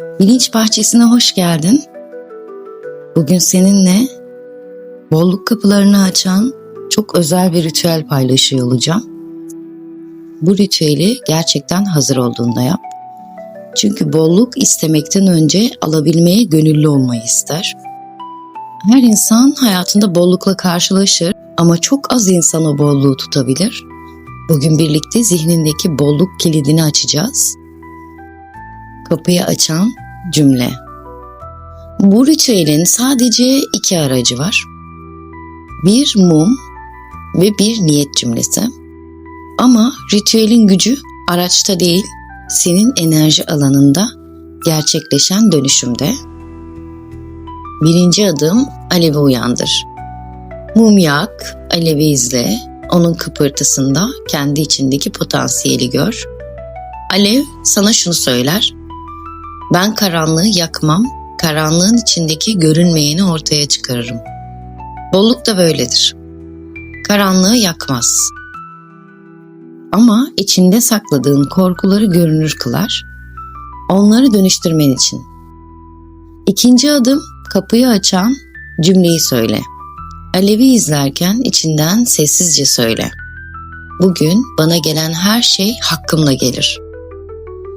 Bilinç bahçesine hoş geldin. Bugün seninle bolluk kapılarını açan çok özel bir ritüel paylaşıyor olacağım. Bu ritüeli gerçekten hazır olduğunda yap. Çünkü bolluk istemekten önce alabilmeye gönüllü olmayı ister. Her insan hayatında bollukla karşılaşır ama çok az insan o bolluğu tutabilir. Bugün birlikte zihnindeki bolluk kilidini açacağız. Kapıyı açan cümle. Bu ritüelin sadece iki aracı var. Bir mum ve bir niyet cümlesi. Ama ritüelin gücü araçta değil, senin enerji alanında gerçekleşen dönüşümde. Birinci adım alevi uyandır. Mum yak, alevi izle, onun kıpırtısında kendi içindeki potansiyeli gör. Alev sana şunu söyler. Ben karanlığı yakmam, karanlığın içindeki görünmeyeni ortaya çıkarırım. Bolluk da böyledir. Karanlığı yakmaz. Ama içinde sakladığın korkuları görünür kılar. Onları dönüştürmen için. İkinci adım kapıyı açan cümleyi söyle. Alevi izlerken içinden sessizce söyle. Bugün bana gelen her şey hakkımla gelir.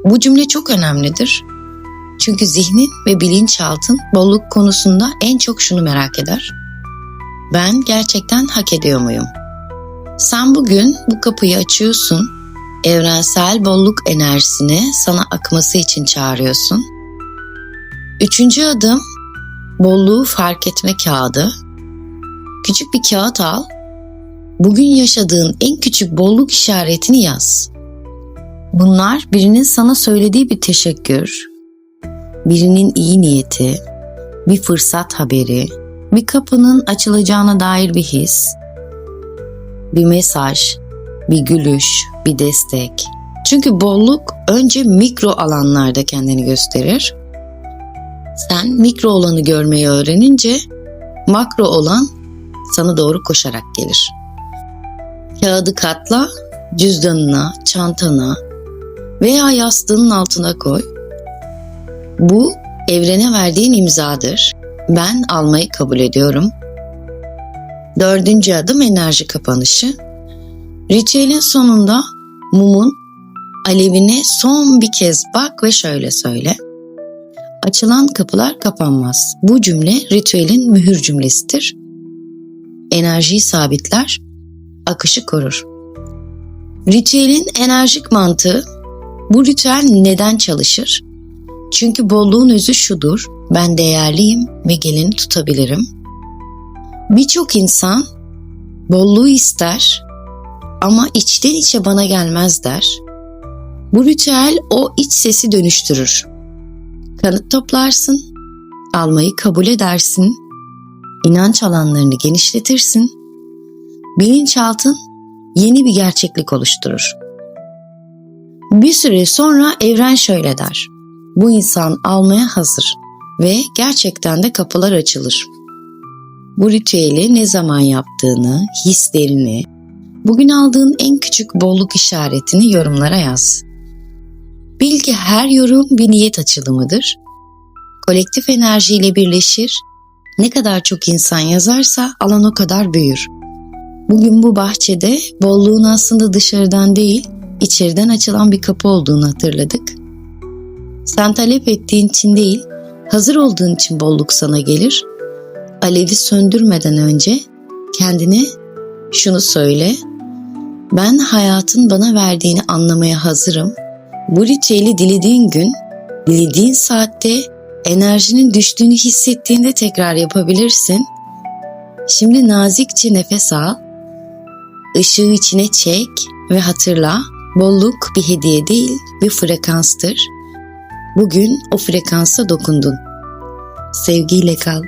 Bu cümle çok önemlidir. Çünkü zihnin ve bilinçaltın bolluk konusunda en çok şunu merak eder. Ben gerçekten hak ediyor muyum? Sen bugün bu kapıyı açıyorsun, evrensel bolluk enerjisini sana akması için çağırıyorsun. Üçüncü adım bolluğu fark etme kağıdı. Küçük bir kağıt al, bugün yaşadığın en küçük bolluk işaretini yaz. Bunlar birinin sana söylediği bir teşekkür, birinin iyi niyeti, bir fırsat haberi, bir kapının açılacağına dair bir his, bir mesaj, bir gülüş, bir destek. Çünkü bolluk önce mikro alanlarda kendini gösterir. Sen mikro olanı görmeyi öğrenince makro olan sana doğru koşarak gelir. Kağıdı katla, cüzdanına, çantana veya yastığının altına koy. Bu evrene verdiğin imzadır. Ben almayı kabul ediyorum. Dördüncü adım enerji kapanışı. Ritüelin sonunda mumun alevine son bir kez bak ve şöyle söyle. Açılan kapılar kapanmaz. Bu cümle ritüelin mühür cümlesidir. Enerjiyi sabitler, akışı korur. Ritüelin enerjik mantığı bu ritüel neden çalışır? Çünkü bolluğun özü şudur. Ben değerliyim ve geleni tutabilirim. Birçok insan bolluğu ister ama içten içe bana gelmez der. Bu ritüel o iç sesi dönüştürür. Kanıt toplarsın, almayı kabul edersin, inanç alanlarını genişletirsin, bilinçaltın yeni bir gerçeklik oluşturur. Bir süre sonra evren şöyle der. Bu insan almaya hazır ve gerçekten de kapılar açılır. Bu ritüeli ne zaman yaptığını, hislerini, bugün aldığın en küçük bolluk işaretini yorumlara yaz. Bil ki her yorum bir niyet açılımıdır. Kolektif enerjiyle birleşir. Ne kadar çok insan yazarsa alan o kadar büyür. Bugün bu bahçede bolluğun aslında dışarıdan değil, içeriden açılan bir kapı olduğunu hatırladık. Sen talep ettiğin için değil, hazır olduğun için bolluk sana gelir. Alevi söndürmeden önce kendine şunu söyle. Ben hayatın bana verdiğini anlamaya hazırım. Bu ritüeli dilediğin gün, dilediğin saatte enerjinin düştüğünü hissettiğinde tekrar yapabilirsin. Şimdi nazikçe nefes al. Işığı içine çek ve hatırla. Bolluk bir hediye değil, bir frekanstır. Bugün o frekansa dokundun. Sevgiyle kal.